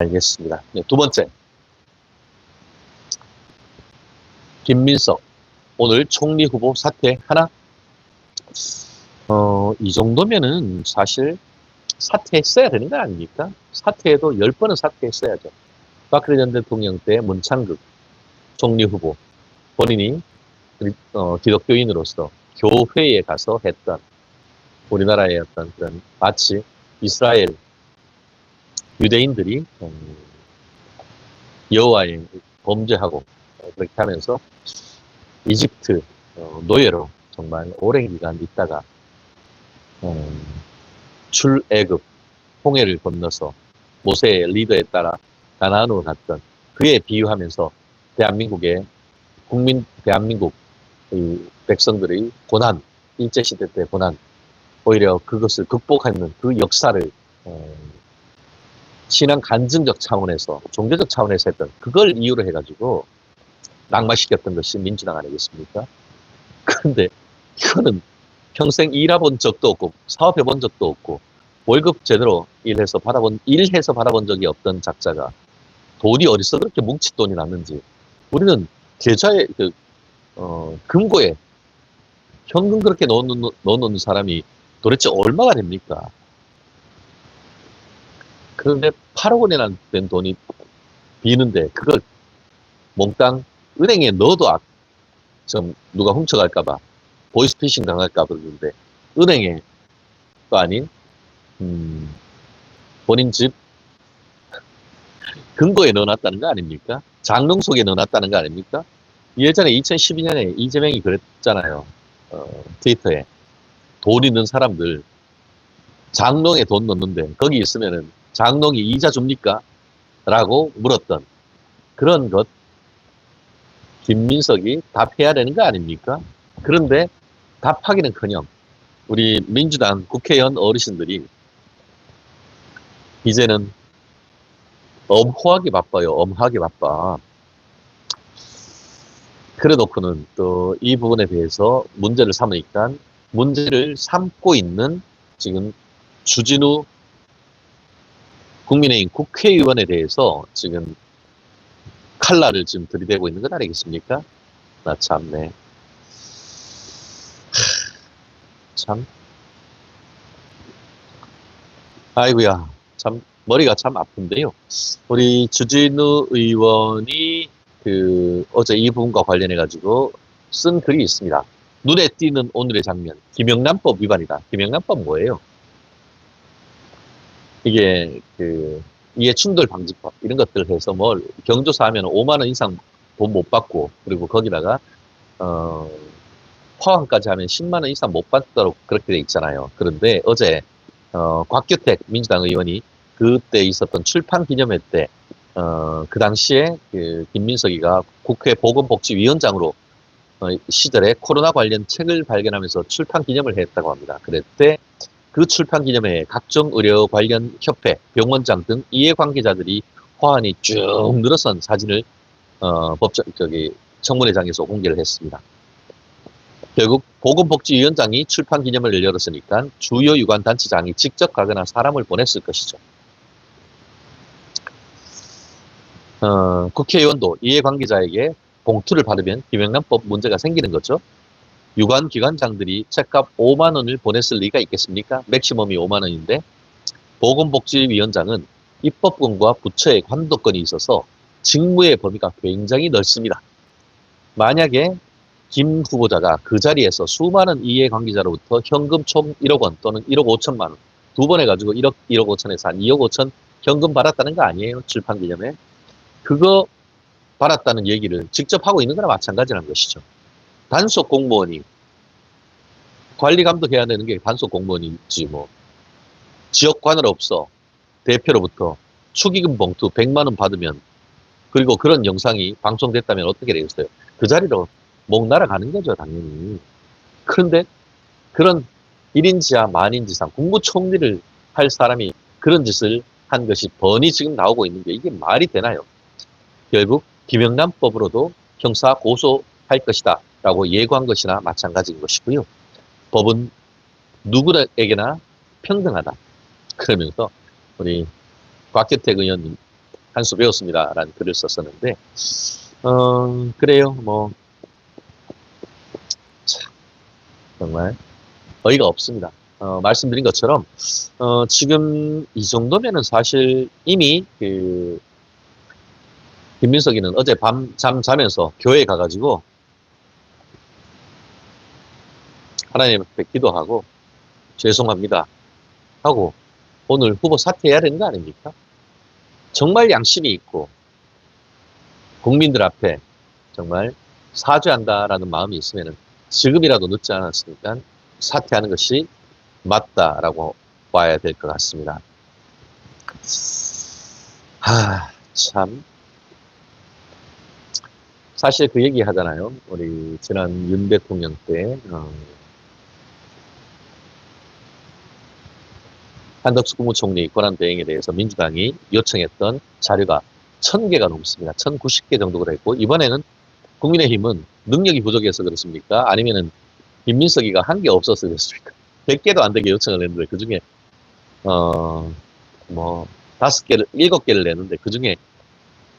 알겠습니다. 네, 두 번째. 김민석. 오늘 총리 후보 사퇴 하나? 어, 이 정도면은 사실 사퇴했어야 되는 거 아닙니까? 사퇴해도 10번은 사퇴했어야죠. 박근혜 전 대통령 때 문창극 총리 후보 본인이 어, 기독교인으로서 교회에 가서 했던 우리나라의 어떤 그런 마치 이스라엘 유대인들이 음, 여호와의 범죄하고 어, 그렇게 하면서 이집트 어, 노예로 정말 오랜 기간 있다가 음, 출애굽 홍해를 건너서 모세의 리더에 따라 가나안으로 갔던 그에 비유하면서 대한민국의 국민 대한민국 이 백성들의 고난 일제 시대 때 고난 오히려 그것을 극복하는 그 역사를 어, 신앙 간증적 차원에서 종교적 차원에서 했던 그걸 이유로 해가지고 낙마시켰던 것이 민주당 아니겠습니까? 그런데 이거는 평생 일해본 적도 없고 사업해본 적도 없고 월급 제대로 일해서 받아본 일해서 받아본 적이 없던 작자가 돈이 어디서 그렇게 뭉치 돈이 났는지 우리는 계좌에 그 어, 금고에 현금 그렇게 넣어놓는, 넣어놓는 사람이 도대체 얼마가 됩니까? 그런데 8억 원이나 된 돈이 비는데 그걸 몽땅 은행에 넣어도 아- 좀 누가 훔쳐갈까봐 보이스피싱 당할까 그러는데 은행에 또 아닌 음, 본인 집 금고에 넣어놨다는 거 아닙니까? 장롱 속에 넣어놨다는 거 아닙니까? 예전에 2012년에 이재명이 그랬잖아요. 어, 트위터에 돈 있는 사람들 장롱에 돈 넣는데 거기 있으면은 장롱이 이자 줍니까? 라고 물었던 그런 것 김민석이 답해야 되는 거 아닙니까? 그런데 답하기는커녕 우리 민주당 국회의원 어르신들이 이제는 엄호하기 바빠요. 엄하기 바빠. 그래 놓고는 또 이 부분에 대해서 문제를 삼으니까 문제를 삼고 있는 지금 주진우 국민의힘 국회의원에 대해서 지금 칼날을 지금 들이대고 있는 것 아니겠습니까? 나 참네. 하, 참. 아이고야. 참, 머리가 참 아픈데요. 우리 주진우 의원이 그, 어제 이 부분과 관련해가지고 쓴 글이 있습니다. 눈에 띄는 오늘의 장면. 김영란법 위반이다. 김영란법 뭐예요? 이게 그 이해 충돌 방지법 이런 것들을 해서 뭘 경조사 하면 5만 원 이상 돈 못 받고 그리고 거기다가 어 포함까지 하면 10만 원 이상 못 받도록 그렇게 돼 있잖아요. 그런데 어제 어 곽규택 민주당 의원이 그때 있었던 출판 기념회 때 어, 그 당시에 그 김민석이가 국회 보건복지위원장으로 어, 시절에 코로나 관련 책을 발견하면서 출판 기념을 했다고 합니다. 그랬대 그 출판 기념회에 각종 의료 관련 협회, 병원장 등 이해 관계자들이 화환이 쭉 늘어선 사진을 어, 법정 저기 청문회장에서 공개를 했습니다. 결국 보건복지위원장이 출판 기념회를 열었으니까 주요 유관 단체장이 직접 가거나 사람을 보냈을 것이죠. 어, 국회의원도 이해관계자에게 봉투를 받으면 김영란법 문제가 생기는 거죠. 유관 기관장들이 책값 5만 원을 보냈을 리가 있겠습니까? 맥시멈이 5만 원인데 보건복지위원장은 입법권과 부처의 관도권이 있어서 직무의 범위가 굉장히 넓습니다. 만약에 김 후보자가 그 자리에서 수많은 이해관계자로부터 현금 총 1억 원 또는 1억 5천만 원 두 번 해가지고 1억 1억 5천에서 한 2억 5천 현금 받았다는 거 아니에요? 출판 기념에 그거 받았다는 얘기를 직접 하고 있는 거나 마찬가지라는 것이죠. 단속 공무원이 관리 감독해야 되는 게 단속 공무원이지 뭐 지역관을 없어 대표로부터 축의금 봉투 100만 원 받으면 그리고 그런 영상이 방송됐다면 어떻게 되겠어요? 그 자리로 목 날아가는 거죠 당연히 그런데 그런 1인 지하 만인 지상 국무총리를 할 사람이 그런 짓을 한 것이 번이 지금 나오고 있는 게 이게 말이 되나요? 결국 김영란법으로도 형사 고소할 것이다 라고 예고한 것이나 마찬가지인 것이고요. 법은 누구에게나 평등하다. 그러면서 우리 곽규택 의원님 한 수 배웠습니다 라는 글을 썼었는데 어 그래요 뭐 참, 정말 어이가 없습니다. 어, 말씀드린 것처럼 어, 지금 이 정도면은 사실 이미 그 김민석이는 어제 밤 잠 자면서 교회 가가지고 하나님 앞에 기도하고 죄송합니다 하고 오늘 후보 사퇴해야 되는 거 아닙니까? 정말 양심이 있고 국민들 앞에 정말 사죄한다라는 마음이 있으면 지금이라도 늦지 않았으니까 사퇴하는 것이 맞다라고 봐야 될 것 같습니다. 하, 참. 사실 그 얘기 하잖아요. 우리 지난 윤 대통령 때, 어, 한덕수 국무총리 권한 대행에 대해서 민주당이 요청했던 자료가 1000개가 넘습니다. 1090개 정도가 됐고, 이번에는 국민의힘은 능력이 부족해서 그렇습니까? 아니면은 김민석이가 한 게 없어서 그렇습니까? 100개도 안 되게 요청을 했는데, 그 중에, 어, 뭐, 다섯 개를, 일곱 개를 내는데, 그 중에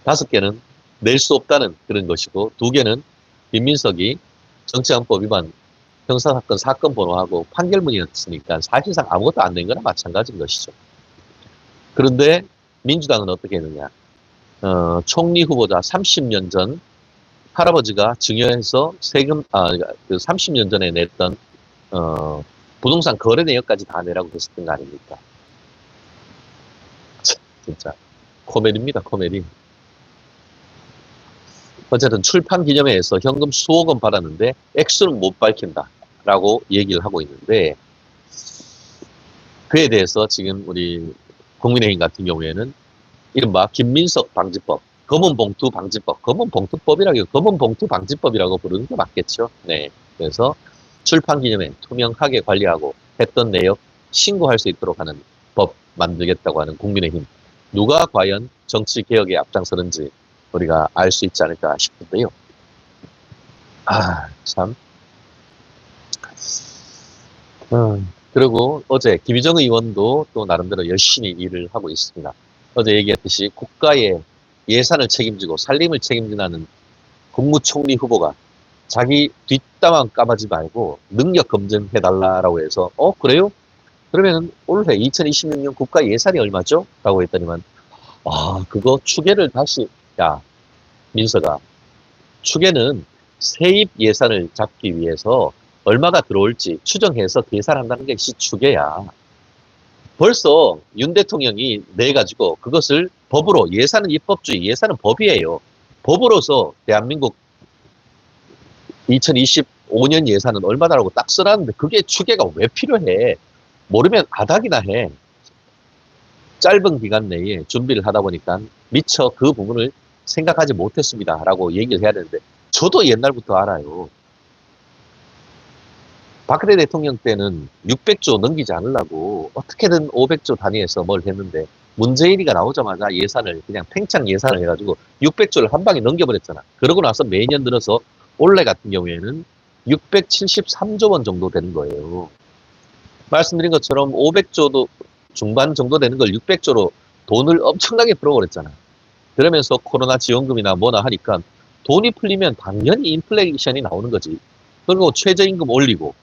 다섯 개는 낼 수 없다는 그런 것이고, 두 개는 김민석이 정치안법 위반 형사사건 사건 번호하고 판결문이었으니까 사실상 아무것도 안된 거나 마찬가지인 것이죠. 그런데 민주당은 어떻게 했느냐. 어, 총리 후보자 30년 전 할아버지가 증여해서 세금, 아, 그 30년 전에 냈던, 어, 부동산 거래 내역까지 다 내라고 했었던 거 아닙니까? 참, 진짜. 코미디입니다, 코미디. 어쨌든 출판 기념회에서 현금 수억 원 받았는데 액수는 못 밝힌다. 라고 얘기를 하고 있는데 그에 대해서 지금 우리 국민의힘 같은 경우에는 이른바 김민석 방지법, 검은 봉투 방지법, 검은 봉투법이라고 검은 봉투 방지법이라고 부르는 게 맞겠죠. 네. 그래서 출판 기념회 투명하게 관리하고 했던 내역 신고할 수 있도록 하는 법 만들겠다고 하는 국민의힘. 누가 과연 정치 개혁에 앞장서는지 우리가 알 수 있지 않을까 싶은데요. 아, 참. 음, 그리고 어제 김희정 의원도 또 나름대로 열심히 일을 하고 있습니다. 어제 얘기했듯이 국가의 예산을 책임지고 살림을 책임지는 국무총리 후보가 자기 뒷담화 까마지 말고 능력 검증해달라라고 해서 어 그래요? 그러면 올해 2026년 국가 예산이 얼마죠? 라고 했더니만 아 그거 추계를 다시 야 민서가 추계는 세입 예산을 잡기 위해서 얼마가 들어올지 추정해서 계산한다는 것이 추계야. 벌써 윤 대통령이 내 가지고 그것을 법으로 예산은 입법주의, 예산은 법이에요. 법으로서 대한민국 2025년 예산은 얼마다라고 딱 써놨는데 그게 추계가 왜 필요해? 모르면 아닥이나 해. 짧은 기간 내에 준비를 하다 보니까 미처 그 부분을 생각하지 못했습니다. 라고 얘기를 해야 되는데 저도 옛날부터 알아요. 박근혜 대통령 때는 600조 넘기지 않으려고 어떻게든 500조 단위에서 뭘 했는데 문재인이가 나오자마자 예산을 그냥 팽창 예산을 해가지고 600조를 한 방에 넘겨버렸잖아. 그러고 나서 매년 들어서 올해 같은 경우에는 673조 원 정도 되는 거예요. 말씀드린 것처럼 500조도 중반 정도 되는 걸 600조로 돈을 엄청나게 풀어버렸잖아. 그러면서 코로나 지원금이나 뭐나 하니까 돈이 풀리면 당연히 인플레이션이 나오는 거지. 그리고 최저임금 올리고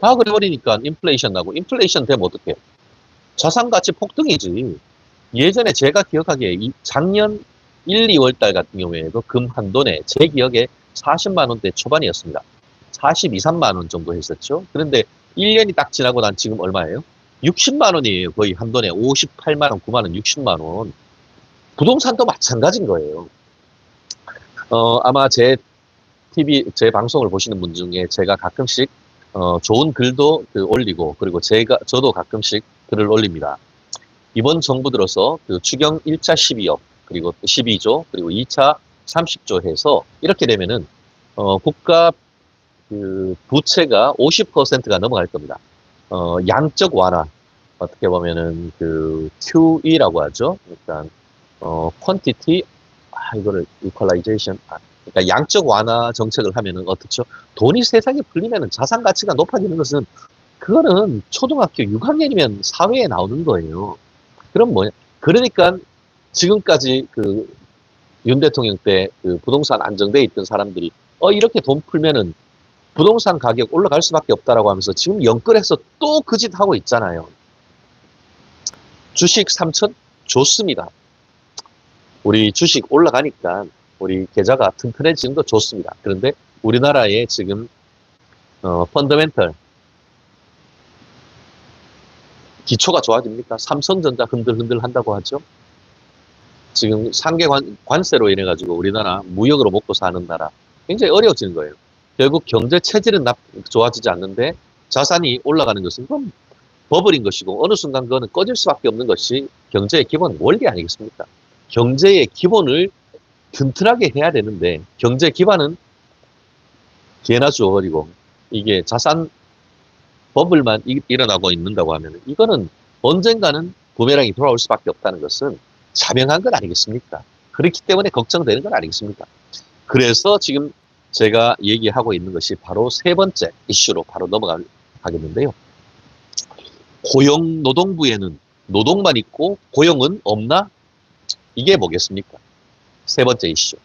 다 그래버리니까 인플레이션 나고 인플레이션 되면 어떡해? 자산가치 폭등이지. 예전에 제가 기억하기에 이 작년 1, 2월 달 같은 경우에도 금 한 돈에 제 기억에 40만 원대 초반이었습니다. 42, 3만 원 정도 했었죠. 그런데 1년이 딱 지나고 난 지금 얼마예요? 60만 원이에요. 거의 한 돈에 58만 원, 9만 원, 60만 원. 부동산도 마찬가지인 거예요. 어, 아마 제 TV, 제 방송을 보시는 분 중에 제가 가끔씩 어, 좋은 글도 그 올리고 그리고 제가 저도 가끔씩 글을 올립니다. 이번 정부 들어서 그 추경 1차 12억 그리고 12조 그리고 2차 30조 해서 이렇게 되면은 어, 국가 그 부채가 50%가 넘어갈 겁니다. 어, 양적 완화 어떻게 보면은 그 QE라고 하죠. 일단 어, quantity 아 이거를 equalization 아, 그러니까 양적 완화 정책을 하면은 어떻죠? 돈이 세상에 풀리면은 자산 가치가 높아지는 것은 그거는 초등학교 6학년이면 사회에 나오는 거예요. 그럼 뭐냐? 그러니까 지금까지 그 윤 대통령 때 그 부동산 안정돼 있던 사람들이 어 이렇게 돈 풀면은 부동산 가격 올라갈 수밖에 없다라고 하면서 지금 연끌해서 또 그 짓 하고 있잖아요. 주식 3천 좋습니다. 우리 주식 올라가니까 우리 계좌가 튼튼해지는 거 좋습니다. 그런데 우리나라의 지금 어, 펀더멘털 기초가 좋아집니까? 삼성전자 흔들흔들 한다고 하죠. 지금 상계 관, 관세로 인해 가지고 우리나라 무역으로 먹고 사는 나라 굉장히 어려워지는 거예요. 결국 경제 체질은 나, 좋아지지 않는데 자산이 올라가는 것은 그럼 버블인 것이고 어느 순간 그거는 꺼질 수밖에 없는 것이 경제의 기본 원리 아니겠습니까? 경제의 기본을 튼튼하게 해야 되는데 경제 기반은 개나 주어버리고 이게 자산 버블만 이- 일어나고 있는다고 하면 이거는 언젠가는 부메랑이 돌아올 수밖에 없다는 것은 자명한 건 아니겠습니까? 그렇기 때문에 걱정되는 건 아니겠습니까? 그래서 지금 제가 얘기하고 있는 것이 바로 세 번째 이슈로 바로 넘어가겠는데요. 고용 노동부에는 노동만 있고 고용은 없나? 이게 뭐겠습니까? 세 번째 이슈.